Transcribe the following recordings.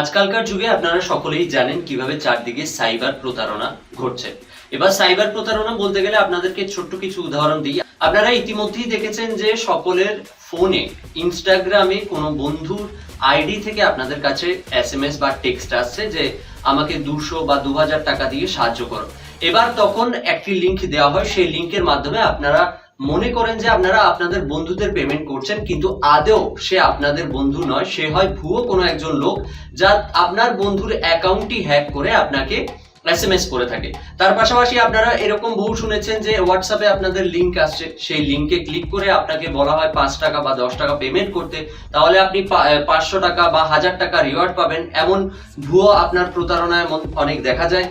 আজকালকার যুগে আপনারা সকলেই জানেন কীভাবে চারদিকে সাইবার প্রতারণা ঘটছে। এবার সাইবার প্রতারণা বলতে গেলে আপনাদেরকে ছোট্ট কিছু উদাহরণ দিই। আপনারা ইতিমধ্যেই দেখেছেন যে সকলের ফোনে, ইনস্টাগ্রামে কোনো বন্ধুর আইডি থেকে আপনাদের কাছে এসএমএস বা টেক্সট আসছে যে আমাকে দুশো বা দু হাজার টাকা দিয়ে সাহায্য করো। এবার তখন একটি লিংক দেওয়া হয়, সেই লিংকের মাধ্যমে আপনারা মনে করেন যে আপনারা আপনাদের বন্ধুদের পেমেন্ট করছেন, কিন্তু আদেও সে আপনাদের বন্ধু নয়, সে হয় ভুয়ো কোনো একজন লোক যা আপনার বন্ধুর অ্যাকাউন্টটি হ্যাক করে আপনাকে এসএমএস করে থাকে। তার পাশাপাশি আপনারা এরকম বহু শুনেছেন যে হোয়াটসঅ্যাপে আপনাদের লিংক আসছে, সেই লিংকে ক্লিক করে আপনাকে বলা হয় পাঁচ টাকা বা দশ টাকা পেমেন্ট করতে। তাহলে আপনি পাঁচশো টাকা বা হাজার টাকা রিওয়ার্ড পাবেন। এমন ভুয়ো আপনার প্রতারণা এমন অনেক দেখা যায়।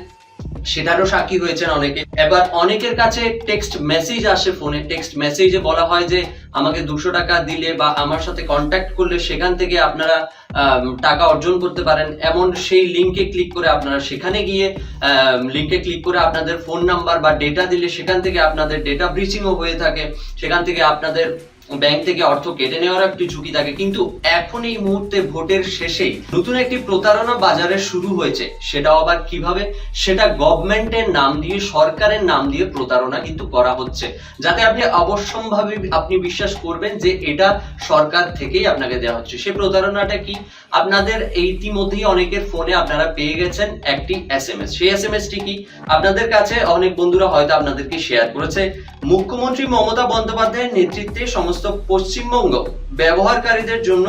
সেটারও সাক্ষী হয়েছেন অনেকে। এবার অনেকের কাছে টেক্সট মেসেজ আসে ফোনে টেক্সট মেসেজে বলা হয় যে, আমাকে দুশো টাকা দিলে বা আমার সাথে কন্ট্যাক্ট করলে সেখান থেকে আপনারা টাকা অর্জন করতে পারেন। এমন সেই লিঙ্কে ক্লিক করে আপনারা সেখানে গিয়ে লিংকে ক্লিক করে আপনাদের ফোন নাম্বার বা ডেটা দিলে সেখান থেকে আপনাদের ডেটা ব্রিচিংও হয়ে থাকে। সেখান থেকে আপনাদের ব্যাংক থেকে অর্থ কেটে নেওয়ার একটি ঝুঁকি থাকে। কিন্তু এখন এই মুহূর্তে ভোটের শেষেই নতুন একটি প্রতারণা বাজারে শুরু হয়েছে। সেটাও আবার কীভাবে? সেটা গভর্নমেন্টের নাম দিয়ে, সরকারের নাম দিয়ে প্রতারণা কিন্তু করা হচ্ছে। যাতে আপনি অবশ্যম্ভাবে আপনি বিশ্বাস করবেন যে এটা সরকার থেকেই আপনাকে দেওয়া হচ্ছে। সেই প্রতারণাটা কি? আপনাদের ইতিমধ্যেই অনেকের ফোনে আপনারা পেয়ে গেছেন একটি এসএমএস সেই এসএমএসটি কি? আপনাদের কাছে অনেক বন্ধুরা হয়তো আপনাদেরকে শেয়ার করেছে। মুখ্যমন্ত্রী মমতা বন্দ্যোপাধ্যায়ের নেতৃত্বে সমস্ত পশ্চিমবঙ্গ ব্যবহারকারীদের জন্য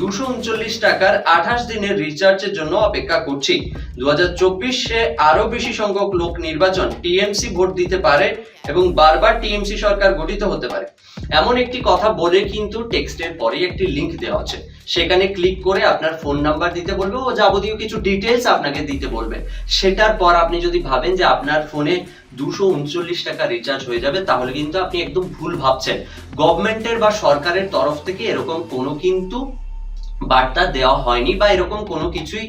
দুশো উনচল্লিশ টাকার আঠাশ দিনের রিচার্জের জন্য অপেক্ষা করছি। দু হাজার চব্বিশে আরও বেশি সংখ্যক লোক নির্বাচন টিএমসি ভোট দিতে পারে এবং বারবার টিএমসি সরকার গঠিত হতে পারে। এমন একটি কথা বলে কিন্তু টেক্সটের পরে একটি লিংক দেওয়া আছে। সেখানে ক্লিক করে আপনার ফোন নাম্বার দিতে বলবে ও যাবতীয় কিছু ডিটেলস আপনাকে দিতে বলবে। সেটার পর আপনি যদি ভাবেন যে আপনার ফোনে দুশো উনচল্লিশ টাকা রিচার্জ হয়ে যাবে, তাহলে কিন্তু আপনি একদম ভুল ভাবছেন। গভর্নমেন্টের বা সরকারের তরফ থেকে এরকম কোনো কিন্তু বার্তা দেওয়া হয়নি বা এরকম কোনো কিছুই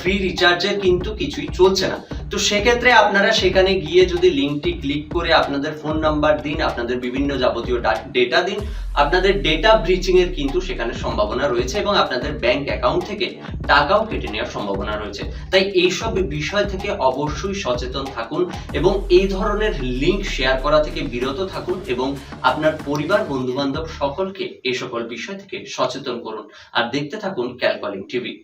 ফ্রি রিচার্জের কিন্তু কিছুই চলছে না। তো সেক্ষেত্রে আপনারা সেখানে গিয়ে যদি লিঙ্কটি ক্লিক করে আপনাদের ফোন নাম্বার দিন, আপনাদের বিভিন্ন যাবতীয় ডেটা দিন, আপনাদের ডেটা ব্রিচিং এর কিন্তু সেখানে সম্ভাবনা রয়েছে এবং আপনাদের ব্যাংক অ্যাকাউন্ট থেকে টাকাও কেটে নেওয়ার সম্ভাবনা রয়েছে। তাই এইসব বিষয় থেকে অবশ্যই সচেতন থাকুন এবং এই ধরনের লিংক শেয়ার করা থেকে বিরত থাকুন এবং আপনার পরিবার বন্ধু বান্ধব সকলকে এই সকল বিষয় থেকে সচেতন করুন। আর দেখতে থাকুন ক্যালকলিং টিভি